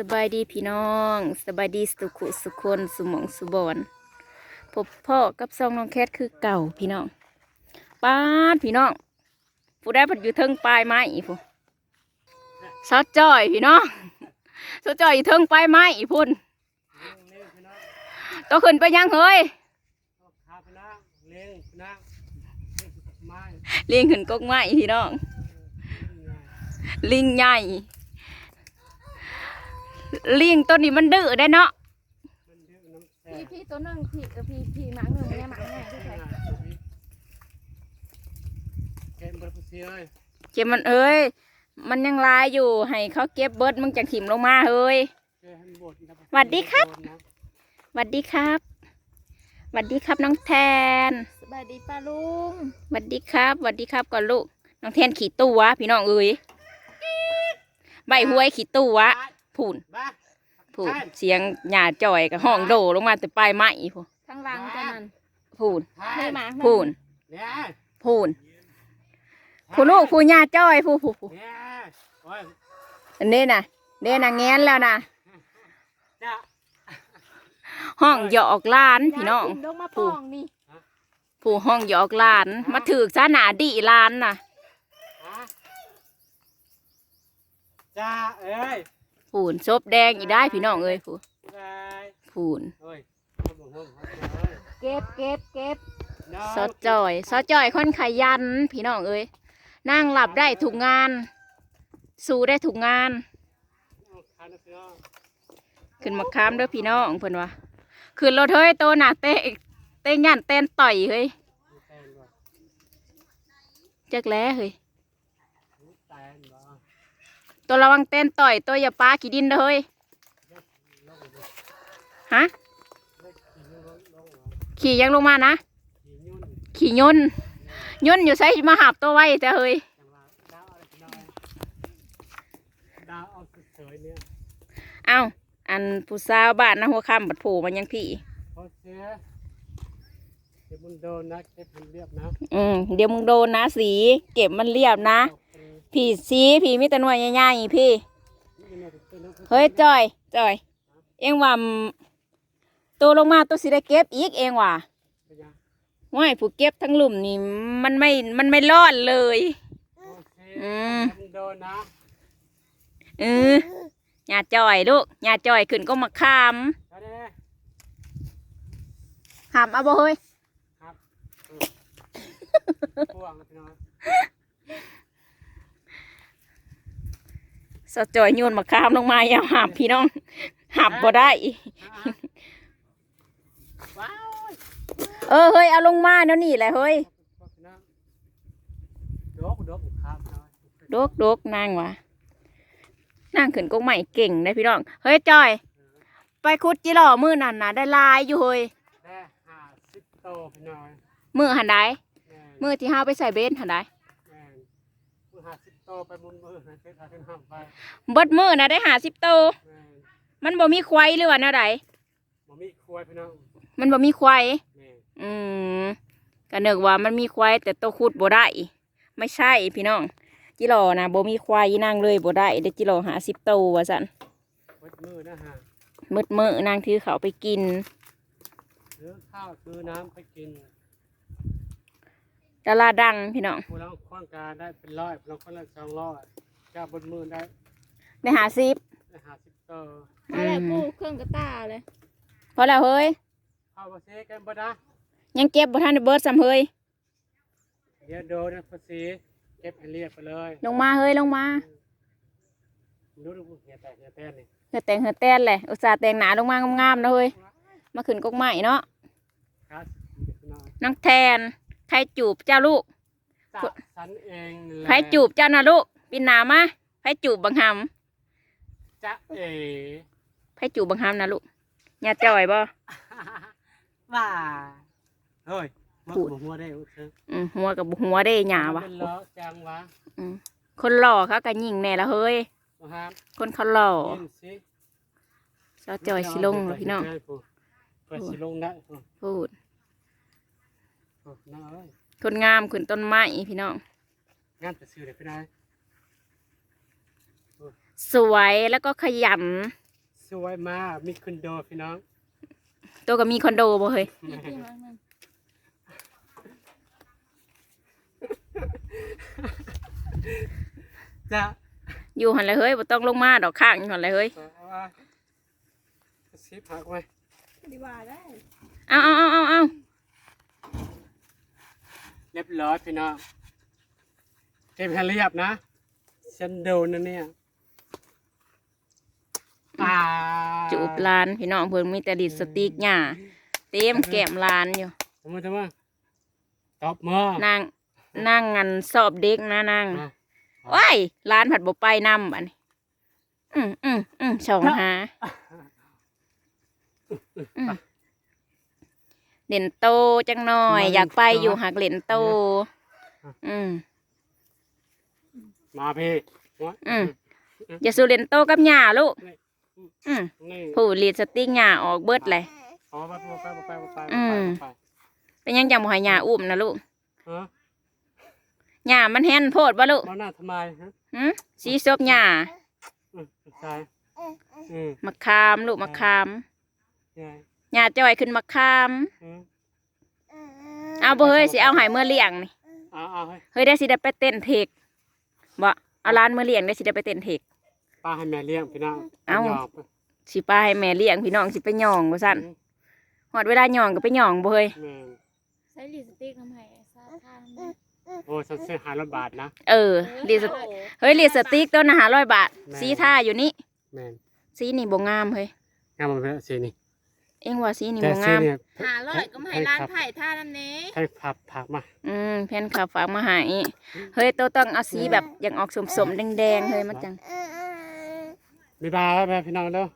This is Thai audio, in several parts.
สบายดีพี่น้องสบายดีสุขุสุคนสุหมองสุบอนพบพ่อกับซองน้องแคทคือเก่าพี่น้องป้าดพี่น้องผู้ได้ผัดอยู่เทิงปลายไม้อีผู้ซอสจ่อยพี่น้องซอสจ่อยอยู่เทิงปลายไม้อีพุ่นต้องขึ้นไปยังเฮ้ยครับพี่น้องเลี้ยงพี่น้องไม้เลี้ยงขึ้นกกไม้พี่น้องลิงใหญ่ ลิงตัวนี้มันดื้อได้เนาะพี่พี่ตัวนึงพี่เออพี่พี่หมังหนึ่งเนี่ยหมังเนี่ยที่ใส่เก็บบริษัทเลยเก็บมันเอ้ยมันยังลายอยู่ให้เขาเก็บเบิร์ดมึงจังถิ่มลงมาเฮ้ยห้มัดนะสวัสดีครับหวัดดีครับหวัดดีครับน้องแทนสบายดีป้าลุงหวัดดีครับหวัดดีครับก่อนลูกน้องแทนขี่ตัวพี่น้องเอ้ยใบหวยขี่ตัว พูนบ้าพูนเสียงหยาจ่อยกับห้องโดลงมาแต่ปลายไม้พูนทั้งหลังตัวนั้นพูนให้หมาพูนเนี่ยพูนผู้ลูกผู้หยาจ้อยผู้ผู้ผู้เนี่ยโอ้ยอันนี้น่ะเด้น่ะแงนแล้วนะจ้าห้องหยอกหล้านพี่น้องยายขึ้ลงมาป้องนี่ผู้ห้องหยอกหลาน มาถือกซะหนาดีหลานน่ะฮะจ้าเอ้ย ผูนซบแดงอีกได้พี่น้องเอ้ยผูบายผูนโอ้ยเอาบ่ห่มเอาบ่เอ้ยเก็บเก็บเก็บน้งซอจอยซอจอยคนขยันพี่น้องเอ้ยนั่งหลับได้ทุกงาน สู้ได้ทุกงานเอาคันนะพี่น้องขึ้นมาค้ามเด้อพี่น้องเพิ่นว่าขึ้นรถเฮ้ยโตหนาเตะเตะยันเต้นต่อยเฮ้ยมีแตนบ่จักแล้เฮ้ยมีแตนบ่ ตัวระวังเต้นต่อยตัวอย่าปาขี้ดินเด้อเฮ้ยฮะเล็กขี่ลงลงลงเหรอขี่ยังลงมานะ ขี่ยุ่นขี่ย่นย่นอยู่ใส่มาหับตัวไว้แต่เฮ้ยจังหวะดาวอะไรพี่น้องดาวเอาเฉยๆเนี่ยเอ้าอันผู้สาวบ้านนะหัวค่ำบัดโผล่มันยังพี่พอเสียเก็บมันโดนนะเก็บมันเรียบนะอืมเดี๋ยวมึงโดนนะสี เก็บมันเรียบนะเอาเป็น ผีสีผีมีแต่หน่วยใหญ่ๆพี่นี่เนี่ยเป็นน้ำเฮ้ยจอยจอย เอ็งว่าตัวลงมาตัวสิได้เก็บอีกเอ็งว่าเป็นยังว่ายผู้เก็บทั้งหลุมนี่มันไม่มันไม่รอดเลยโอเคอืมเก็บมันโดนนะเออหยาจอยลูกหยาจอยขึ้นก็มาขามเอาได้ขามเอาบ่เฮ้ยๆครับอืมพ่วงนะพี่น้อง สะจอยโยนมาขามลงมาอย่าหามพี่น้องหับบ่ได้อะๆว้าวเออเฮ้ยเอาลงมาเดี๋ยวนี้แหละเฮ้ยพี่น้องดกดกครับพี่น้องโดกโดกนางวะนางขึ้นกงใหม่เก่งได้พี่น้อง เฮ้ยจอย ไปคุดจิหล่อมือนั่นนะได้ลายอยู่เฮ้ยได้ห้าสิบโตพี่น้องมือหันได้แม่นมือที่ห้าไปใส่เบนหันได้ แม่นมือห้าสิบ โตไปมุนมือนะเช็ดขาขึ้นห้ามไปเบดมือนะได้หาสิบโตวแม่นมันบ่มีควายหรือว่าแนวใดบ่มีครัวพี่น้องมันบ่มีควายแม่นอืมก็นึกว่ามันมีควายแต่โตวคุดบ่ได้ ไม่ใช่พี่น้อง จิหล่อนะบ่มีควายนางเลยบ่ได้เด็จิหล่อหาสิบโตวว่าสันเบิดมือนะฮะมืดมือนางถือเขาวไปกิน ซื้อข้าวซื้อน้ำไปกิน ดาราดังพี่น้องผู้ลังคว้างการได้เป็นร้อยผู้ลังคนละสองร้อยเจ้าบนมือได้ได้หาสิบได้ห้าสิบโตเอาแหละกูเครื่องกระตาเลยพอแล้วเฮ้ยเข้ามาเซกันบ่นะยังเก็บบ่ทันได้เบิดซ้ำเฮ้ยเดี๋ยวโดนนะภาษีเก็บให้เรียบไปเลยลงมาเฮ้ยลงมาดูดูเหียแตกเหียแตนนี่เหือแต่งเหือแต้นเลยอุตส่าห์แต่งหนาลงมางามๆนะเฮ้ยมาขึ้นกกใหม่เนาะครับพี่น้องน้องแทน ใครจูบเจ้าลูกจัดสรรเองแหละใครจูบเจ้านะลูกปินหนามาใครจูบบังหจะเอ๋ำใครจูบบังหำนะลูกอย่าจ่อยบ่ ว่าเฮ้ยมาพูด หัวได้โอเคอืมหัวกับหัวได้หยาวะเป็นล้อจังวะอืมคนหล่อเขาก็ยิงแน่ละเฮ้ย มาฮะคนเขาหล่อยินสิสาวจอยสิลงเหรอพี่น้องเปิดสิลงได้พูดพูดพูด น้าเอ้ยคนงามขึ้นต้นไม้พี่น้อง งานจะซื้อได้พี่นายสวยแล้วก็ขยัน สวยมากมีคอนโดพี่น้องตัวก็มีคอนโดบ่เฮ้ยนี่ที่มันนั่นจะอยู่หันเลยเฮ้ยบ่ต้องลงมาดอกข้างอยู่หันเลยเฮ้ยเอาว่ากระซิบหักไว้ดีว่าได้เอาเอาเอาเอาเอา เรียบร้อยพี่น้องเก็บให้เรียบนะฉันโดนนะเนี่ยอ่าจูบลานพี่น้องเพิ่นมีแต่ดิดสติกหญ้าเต็มแก้มลานอยู่ทำไมทำไมตบมือนางนางงันสอบเด็กนะนางมาว้ายร้านผัดบไปนำบัดนี้อืมอืมอืมสองหาอืม เล่นโตจังหน่อย อยากไปอยู่หักเล่นโต อืมมาพี่หัวอืมอย่าสู้เล่นโตกับหญ้าลูก อืมนี่ผู้ลีดสติกหญ้าออกเบิดเลยเอาไปไปไปไปไปไปอืมไปเป็นหยังจังบ่ให้หญ้าอุ้มนะลูกฮะหญ้ามันแห้นโพดบ่ลูกมาหน้าทำไมฮะหึสีซบหญ้าอืมใช่อืมมะขามลูกมะขามใช่ หญ้าจ้อยขึ้นมะขาม อืมเอาบ่เฮ้ยสิเอาให้เมื่อเลี้ยงนี่ เอาเอาให้เฮ้ยได้สิได้ไปเต้นเทคบ่เอาร้านเมื่อเลี้ยงได้สิได้ไปเต้นเทคป้าให้แม่เลี้ยงพี่น้องเอ้าหยอกไปสิป้าให้แม่เลี้ยงพี่น้องสิไปหย่องว่าซั่นฮอดเวลาหย่องก็ไปหย่องบ่เฮ้ยแม่ใช้ลิปสติกน้ำไผ่ซาทานนะโอ้ฉันซื้อหาร้อยบาทนะ เออลิปสติกเฮ้ยลิปสติกตัวน่ะ500บาทแม่สีท่าอยู่นี่ แม่นสีนี่บ่งามเฮ้ยงามมันเป็นสีนี่ เอ็งว่าสีนี่แต่บ่สีงามเนี่ยหาร้อยก็ไม่ให้ร้านไผ่ท่าน้ำเนี้ให้ผับผักมาอืมแผ่นขับฝากมาให้เฮ้ยตัวต้องเอาสีแบบอย่างออกสมๆแดงๆเฮ้ยมันจังบ๊ายบายแม่พี่น้องเร็ว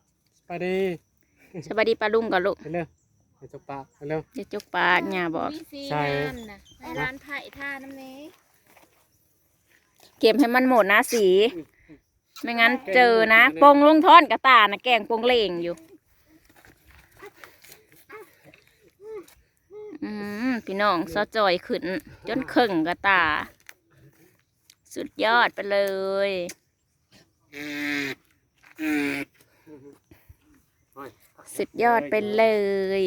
ไปดีสวัสดีป้าลุงก่อนลูกไปเร็วไปจบปากไปเร็ว จะจกปากหญ้าบอก มีสีใช่ งามนะให้ร้านไผ่ท่าน้ำเนี้เก็บให้มันหมดนะสี ไม่งั้นเจอนะปงลงท่อนกระตานะแกงปงเลงอยู่ อืมพี่น้องซอจอยขึ้น จนเข่งกระตา สุดยอดไปเลยโอ้ยสุดยอดไปเลย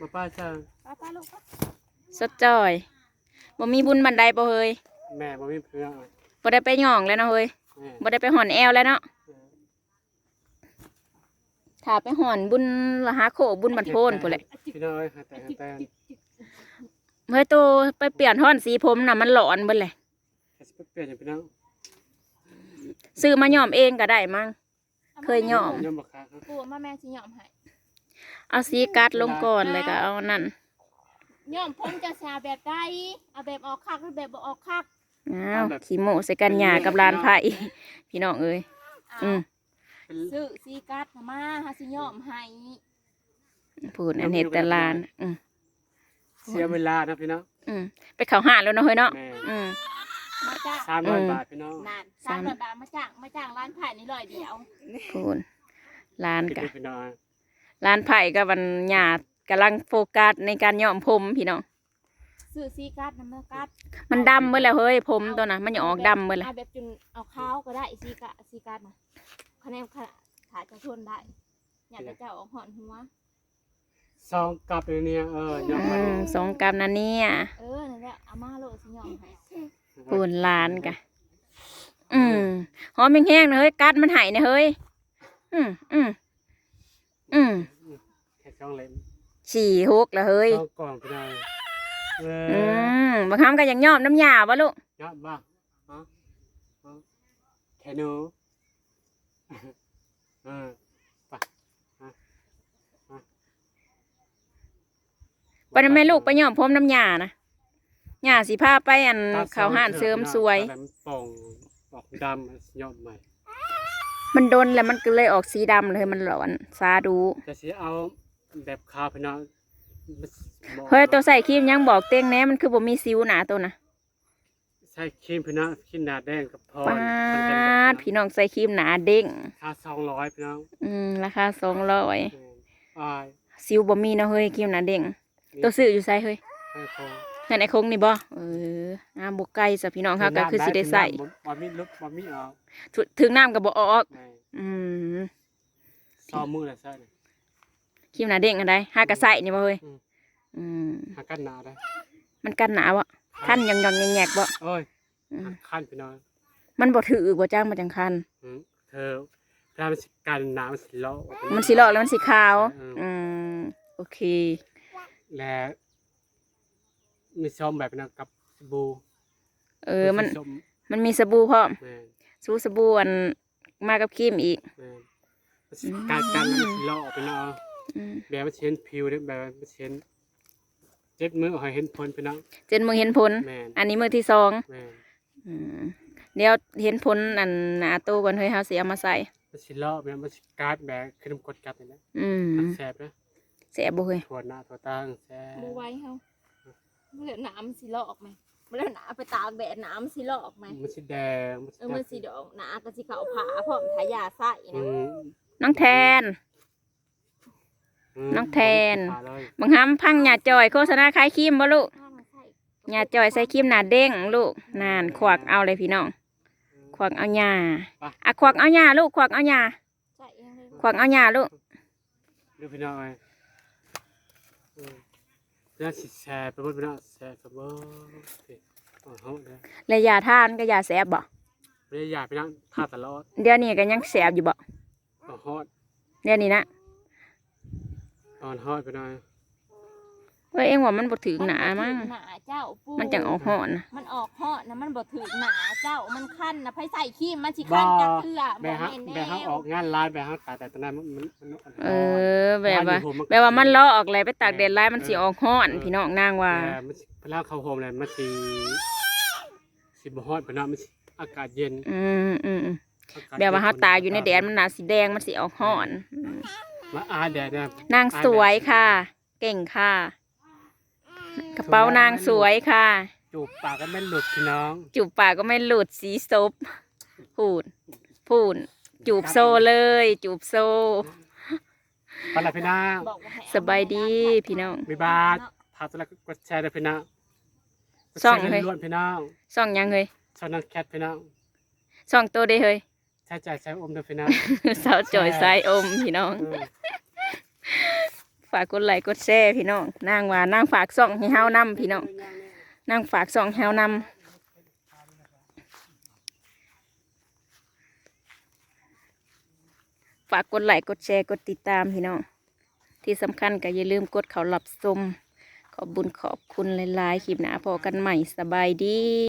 มาป้าจ้าป้าป้าลูกป้าซอจอยบ่มีบุญบันไดบ่เฮยแม่บ่มีเพื่อนบ่ได้ไปหย่องแล้วเนาะเฮยแม่บ่ได้ไปห่อนแอวแล้วเนาะ ถ้าไปห่อนบุญละหาโขบุญบันโพนพุ่นแหละพี่น้องเอ้ยหาแต่หาแต่เฮ้ยโตไปเปลี่ยนท่อนสีผมน่ะมันหลอนเบิดเลยแค่สิบเปลี่ยนอย่างพี่น้องซื้อมาย่อมเองก็ได้มั้ง เคยย่อม ยอมบักคักครับปูมาแม่สิยอมให้เอาสีกัดลงก่อนเลยก็เอานั่นยอมผมจะชาแบบใดเอาแบบออกคักหรือแบบบ่ออกคักอ้าวขี้โมใส่กันหยากับลานไผ่พี่น้องเอ้ยเอาอืม เป็นซื้อซีกัดมาหาสิยอมให้พูดอันเห็ดแต่ลานอืมเสียเวลานะพี่น้องอืมไปเขาหาแล้วเนาะเฮ้ยเนาะแม่อืม มาจ้างสามร้อยอืม บาทพี่น้องนานสามร้อยบาทมาจ้างมาจ้างร้านไผ่นี่ร้อยเดียวพูดลานคิดกะดูพี่น้องลานไผ่กับวันหยาดกำลังโฟกัสในการย้อมผมพี่น้อง ซื้อซีกัดน้ำมันกัดมันดำเมื่อแล้วเฮ้ยผมตัวน่ะมันอย่าออกดำเมื่อแล้วเอาแบบจนเอาขาวก็ได้ซีกะซีกัดนะ คะแนนขาขาจะทนได้ อยากจะเจ้าออกหอนหัวซองกลับเลยเนี่ยเออยอมอืมามสงกรรมนะเนี่ยเออนั่นแหละเอามาโลดสิยอมให้ปูนลานกะ อืมหอมแห้งๆนะเฮ้ยกัดมันหายนะเฮ้ย อืมอืมอืมแค่ซองเล่มฉี่ฮุกแล้วเฮ้ยซองกล่องพี่น้องเออือมบางครั้งก็ยังยอมน้ำยาวะลูก ยอดบ้างฮะฮะแค่หนู เออไปฮะฮะไปทำไมลูกไปยอมพรมน้ำยานะยาสีผ้าไปอันตซเขาวห่านเสริมสวย ตาแหลมป่องออกดำยอดใหม่ มันโดนแล้วมันก็เลยออกสีดำเลยมันหลอนซาดูจะสิเอาแบบขาวพี่น้องเฮ้ยตัวใส่ครีมยังบอกเต้งแหน่มันคือบ่มีซิวหนาตัวนะ ใส่ครีมพี่น้องครีมหนาแดงกับพรปามันเป็นดพี่น้องใส่ครีมหนาเด้งค่าสองร้อยพี่น้องอืมราคาสองร้อยแม่นอายซิวบ่มีเนาะเฮ้ยครีมหนาเด้งตัวซื้ออยู่ใส่เฮ้ยให้พอเห็นไอ้คงนี่บ่เออน้ำบกไก่สะพี่น้องค่ะก็คือสิได้ใส่บ่บ่มีลุกบ่มีออกถึถึงน้ำกับบ่ออกแม่นอืมซ้อมมือเลยใช่เนี่ยครีมหนาเด้งอันใดห้ากระใส่นี่บ่เฮ้ยอืมอืมหากันหนาได้มันกันหนาวอะ คันยองยองๆแงกๆบ่โอ้ยอืมคันพี่น้องมันบ่ถือบ่จ้างมาจังคัน อืมเธอเวลามันสิกันหนามันสิเลาะออกไป มันสีหลอกแล้วมันสีขาว อืม อืมโอเค และมีส้มแบบนั้นกับสบู่เออมันส้มมันมีสบู่พร้อมแม่นสู้สบู่อันมากับครีมอีก แม่นมันสิการกันแล้วมันสิเลาะออกไปเนาะอืมแบบมันสิเห็นผิวเด้อแบบมันสิเห็น เจ็ดมือเอาให้เห็นผลพี่น้องจนมือเห็นผล แม่นอันนี้มือที่สองแม่นอืมเดี๋ยวเห็นผลอันหนาโตก่อนเฮ้ยเฮาสิเอามาใส่ มันสิเลาะแบบมันสิการดแบบขึ้นกดกัดนี่แหละอืมมันแสบนะแสบบ่เฮ้ยทั่วหน้าทั่วตาแสบบูไว้เฮาเมื่อน้ำสิลอกไหมเมื่อน้ำไปตากแดดน้ำสิลอกไหมมันสิแดงมันสิเออมันสีดอกหนาก็สิเขาผ่าพร้อมทายาใส่อืนะมน้องแทนม น้องแทนผ่าเลยบังคับพังหยาจอยโฆษณาขายครีมบ่ลูกถ้ามาใส่หยาจอยใส่ครีมหนาเด้งลูกนานขวักเอาเลยพี่น้องขวักเอาหยาอะขวักเอาหยาลูกขวักเอาหยาใส่เองเลยขวักเอาหยาลูกดูพี่น้องเอ้ยอืมแล้วสิแสบไปหมดพี่น้องแสบกับบ่โอ้โหเด้อและยาทานก็ยาแสบบ่ไม่ได้อยากพี่น้องทาตลอดเดี๋ยวนี้ก็ยังแสบอยู่บ่โอ้โหเดี๋ยวนี้นะ ตอนฮอดพี่น้องว่าเองว่ามันบ่ถึงหนามั้งหนาเจ้าปูมันจังออกห่อนนะมันออกเหาะนะมันบ่ถือหนาเจ้ามันคันนะไผใส่ขี้มันสิคันจักเทื่อแบบ่บฮะแม่นแบบฮะแน่ออกงานลายแบบฮะตายแต่ตอนนั้นมันมันมันมันเออแบบว่าร้นอยู่ผมแบบว่ามันเลาะออกเลยไปตากแดดร้ายมันสิออกห่อนพี่น้องนางว่าแต่มันสิเวลาเข้าโฮมเลยมันสิสิบ่ฮอดพี่น้องมันสิอากาศเย็นอืมอืมอืมอากศแบบว่าเฮาย็ตากอยู่ในแดดมันหนาสีแดงมันสิออกห่อนอื มมาอาแดดเนี่ยนางสวยค่ะ เก่งค่ะ กระเป๋านางสวยค่ะ จูบปากก็ไม่หลุดพี่น้องจูบปากก็ไม่หลุดสีซบพูดพูดจูบโซเลย จูบโซไปละพี่น้องบอกว่าให้เอสบายดีพี่น้องบ๊ายบายพาตัวละกดแชร์ด้วยพี่น้องกดส่องแชร์เฮ้ยล้วนๆพี่น้องส่องยังเฮ้ยชอบน้องแคทพี่น้องส่องตัวได้เฮ้ยใช้ใจใช้อมด้วยพี่น้อง สาวจอยสายอมพี่น้องเออฝากกดไลค์กดแชร์พี่น้องนางว่านางฝากส่องให้เฮานำพี่น้องนางฝากส่องให้เฮานำฝากกดไลค์กดแชร์กดติดตามพี่น้องที่สำคัญก็อย่าลืมกดเขาหลับชมขอบบุญขอบคุณหลายๆคลิปหนาพอกันใหม่สบายดี